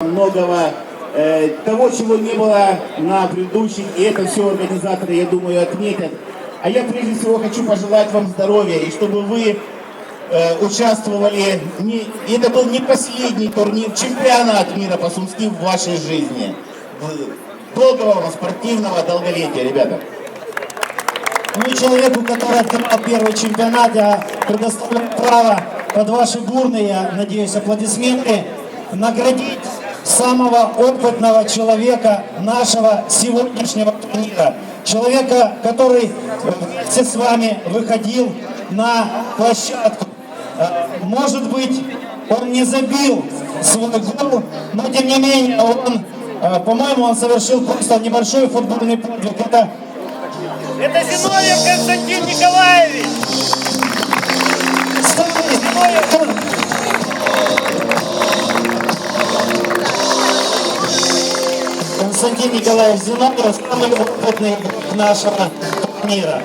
многого э, того, чего не было на предыдущих, и это все организаторы, я думаю, отметят. А я прежде всего хочу пожелать вам здоровья, и чтобы вы э, участвовали, не, и это был не последний турнир, чемпионат мира по сумски в вашей жизни. Долгого вам спортивного долголетия, ребята. Ну и человеку, который отдавал первый чемпионат, я предоставляю право под ваши бурные, я надеюсь, аплодисменты наградить самого опытного человека нашего сегодняшнего турнира. Человека, который вместе с вами выходил на площадку. Э, Может быть, он не забил свой гол, но тем не менее он, э, по-моему, он совершил просто небольшой футбольный подвиг. Это Это Зиновьев Константин Николаевич! Константин Николаевич Зиновьев, самый опытный игрок нашего турнира.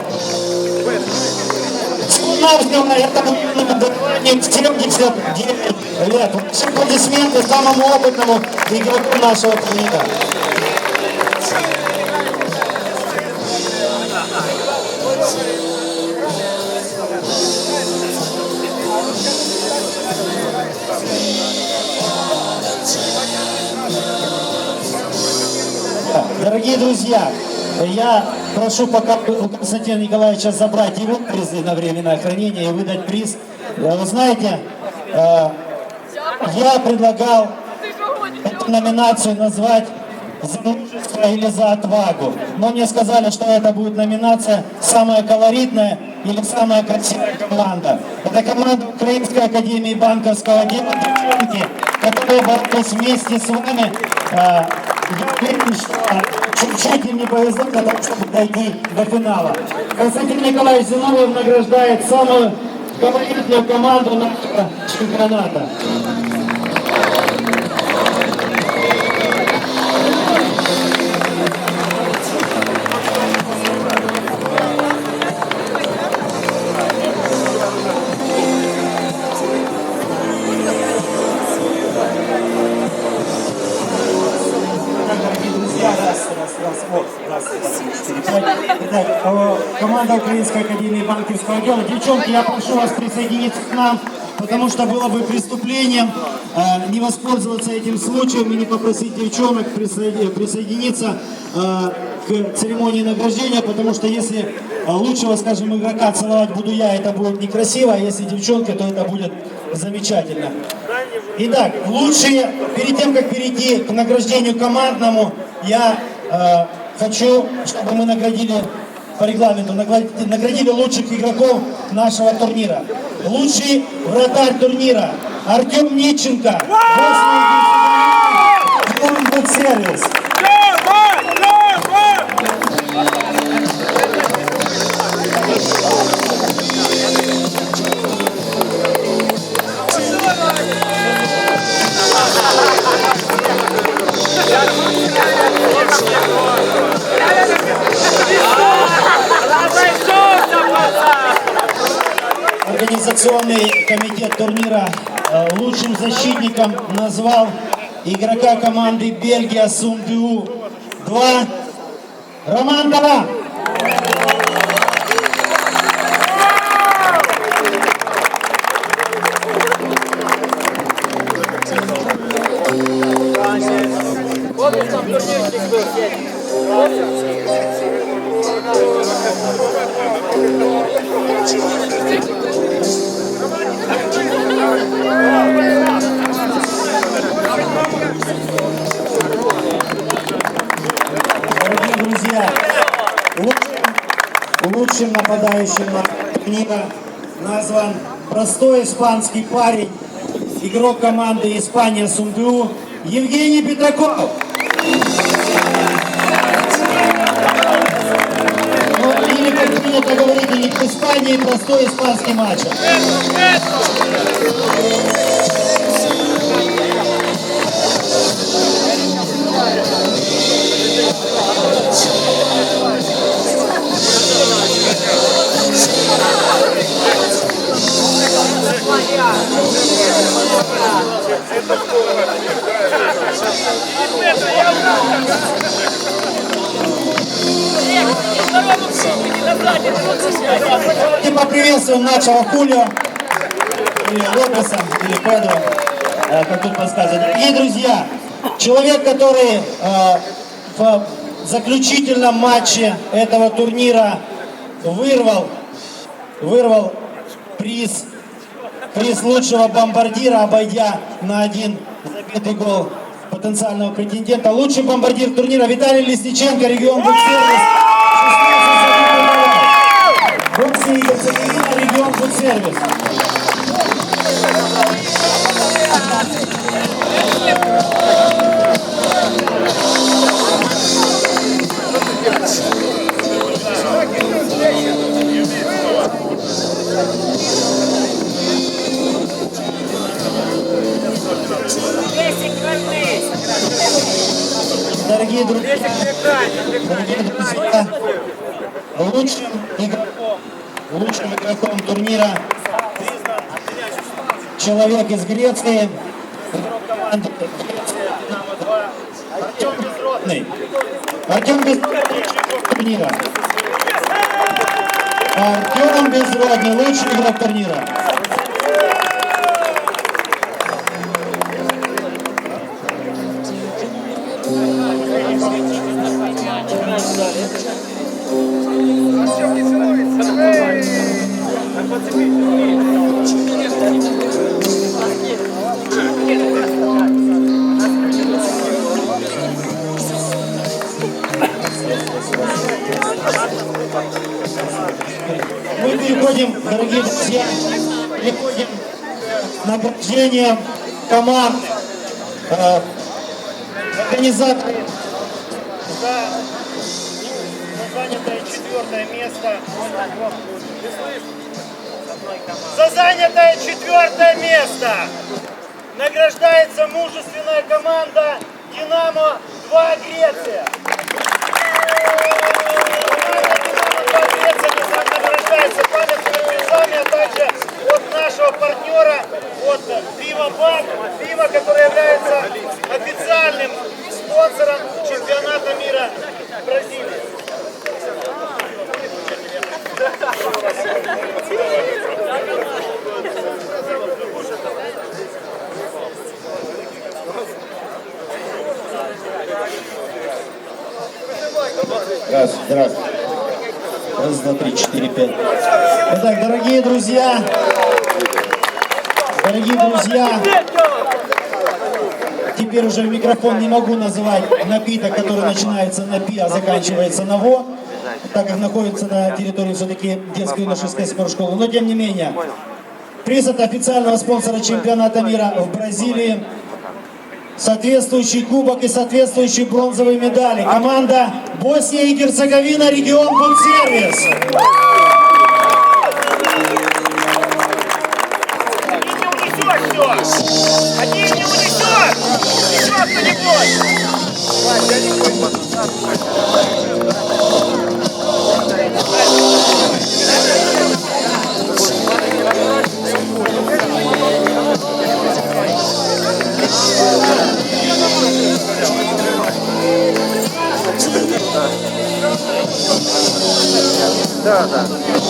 Всего-навсего этому дарованию 79 лет. Ваши аплодисменты самому опытному игроку нашего турнира. Дорогие друзья, я прошу пока у Константина Николаевича забрать его призы на временное хранение и выдать приз. Э, Вы знаете, э, я предлагал эту номинацию назвать за мужество или за отвагу. Но мне сказали, что это будет номинация «Самая колоритная» или «Самая красивая команда». Это команда Украинской академии банковского дела «Девчонки», которые боролись вместе с вами. Э, Я уверен, что им не повезло для того, чтобы дойти до финала. Константин Николаевич Зиновьев награждает самую колоритную команду нашего чемпионата. Три, четыре, пять. Итак, э, команда Украинской академии банковского дела. Девчонки, я прошу вас присоединиться к нам, потому что было бы преступлением э, не воспользоваться этим случаем и не попросить девчонок присоеди- присоединиться э, к церемонии награждения, потому что если э, лучшего, скажем, игрока целовать буду я, это будет некрасиво, а если девчонка, то это будет замечательно. Итак, лучшие, перед тем, как перейти к награждению командному, я хочу, чтобы мы наградили по регламенту, наградили, лучших игроков нашего турнира. Лучший вратарь турнира Артем Ниченко. Сервис. Назвал игрока команды Бельгия Сумдю 2 Роман Дала. Лучшим, нападающим на турнира назван простой испанский парень, игрок команды Испания Сумду Евгений Петраков. Ну, или, как принято говорить, них в Испании простой испанский матч. И поприветствуем нашего Хулио, и Лопеса, или Педро, э, как тут подсказано. И, друзья, человек, который э, в заключительном матче этого турнира вырвал, вырвал приз приз лучшего бомбардира, обойдя на один забитый гол потенциального претендента. Лучший бомбардир турнира Виталий Лесниченко, регион Буксервис. 16 забитых голов. Боксия Екатерина, регион Буксервис. Дорогие турнира человек из Греции, команды «Динамо-2» Артем Безродный. Артем Безродный, турнира. Артем Безродный, лучший игрок турнира. Мы переходим, дорогие друзья, переходим к награждениям команд. Э, Организаторы за, за занятое четвертое место. За занятое четвертое место награждается мужественная команда «Динамо-2 Греция». Команда «Динамо-2 Греция» награждается памятными призами, а также от нашего партнера, от Пива Бар, Пива, который является официальным спонсором чемпионата мира Бразилии. Раз, раз. Раз, два, три, четыре, пять. Итак, дорогие друзья, дорогие друзья, теперь уже в микрофон не могу называть напиток, который начинается на пи, а заканчивается на во, так как находится на территории все-таки детской юношеской спортшколы. Но тем не менее, приз от официального спонсора чемпионата мира в Бразилии, соответствующий кубок и соответствующие бронзовые медали. Команда Босния и Герцеговина, регион Бутсервис. Один не унесет все! Один Еще кто-нибудь!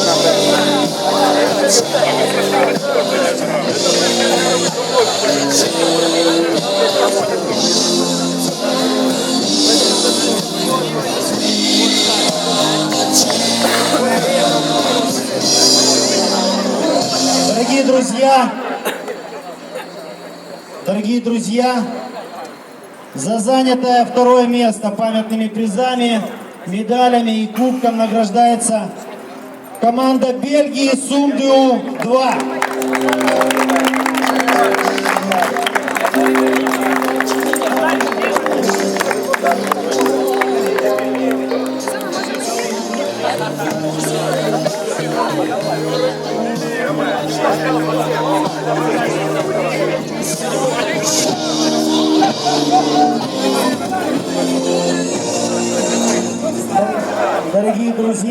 Дорогие друзья, дорогие друзья, за занятое второе место памятными призами, медалями и кубком награждается команда Бельгии Сумдиу-2.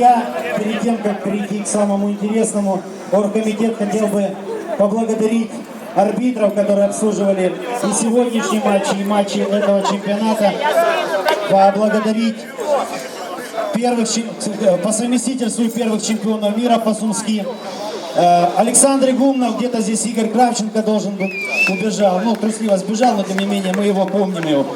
Друзья, перед тем, как перейти к самому интересному, оргкомитет хотел бы поблагодарить арбитров, которые обслуживали и сегодняшний матч, и матчи этого чемпионата, поблагодарить первых, по совместительству первых чемпионов мира по Сумски. Э, Александр Игумнов, где-то здесь Игорь Кравченко должен был, убежал. Ну, трусливо сбежал, но тем не менее мы его помним его.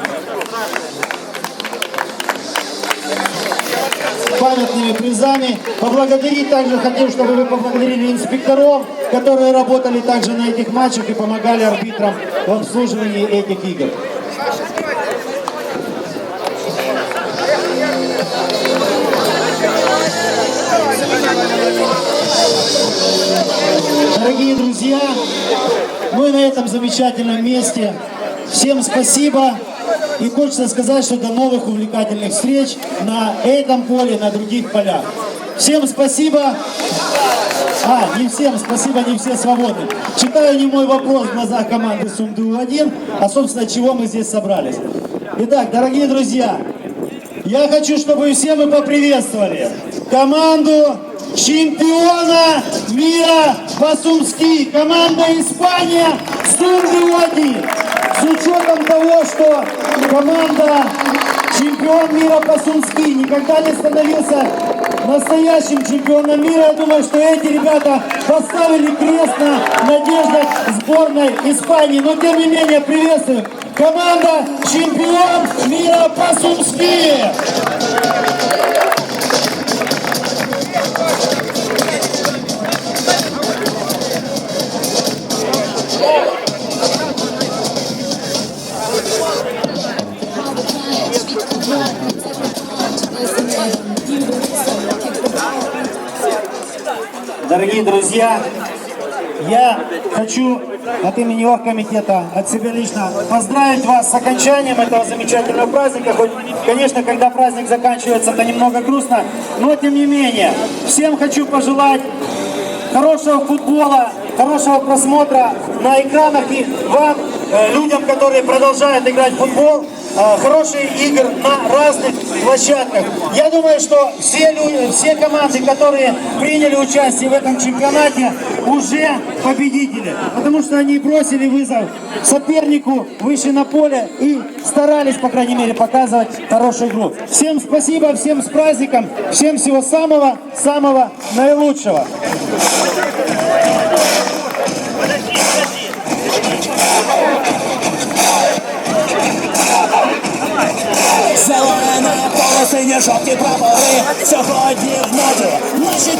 Памятными призами. Поблагодарить также хотим, чтобы вы поблагодарили инспекторов, которые работали также на этих матчах и помогали арбитрам в обслуживании этих игр. Дорогие друзья, мы на этом замечательном месте. Всем спасибо. И хочется сказать, что до новых увлекательных встреч на этом поле, на других полях. Всем спасибо. А, не всем, спасибо, не все свободны. Читаю не мой вопрос в глазах команды СумДУ-1, а, собственно, чего мы здесь собрались. Итак, дорогие друзья, я хочу, чтобы все мы поприветствовали команду чемпиона мира по Сумски, команда Испания Сумду-1. С учетом того, что команда чемпион мира по Сумски никогда не становился настоящим чемпионом мира, я думаю, что эти ребята поставили крест на надеждах сборной Испании. Но тем не менее приветствуем команда чемпион мира по друзья, я хочу от имени оргкомитета, от себя лично поздравить вас с окончанием этого замечательного праздника. Хоть, конечно, когда праздник заканчивается, это немного грустно, но тем не менее, всем хочу пожелать хорошего футбола, хорошего просмотра на экранах и вам, э, людям, которые продолжают играть в футбол, хорошие игр на разных площадках. Я думаю, что все, люди, все команды, которые приняли участие в этом чемпионате, уже победители, потому что они бросили вызов сопернику, вышли на поле и старались, по крайней мере, показывать хорошую игру. Всем спасибо, всем с праздником, всем всего самого-самого наилучшего. Зелена поле, сині жовті прапори Сьогодні в моді наші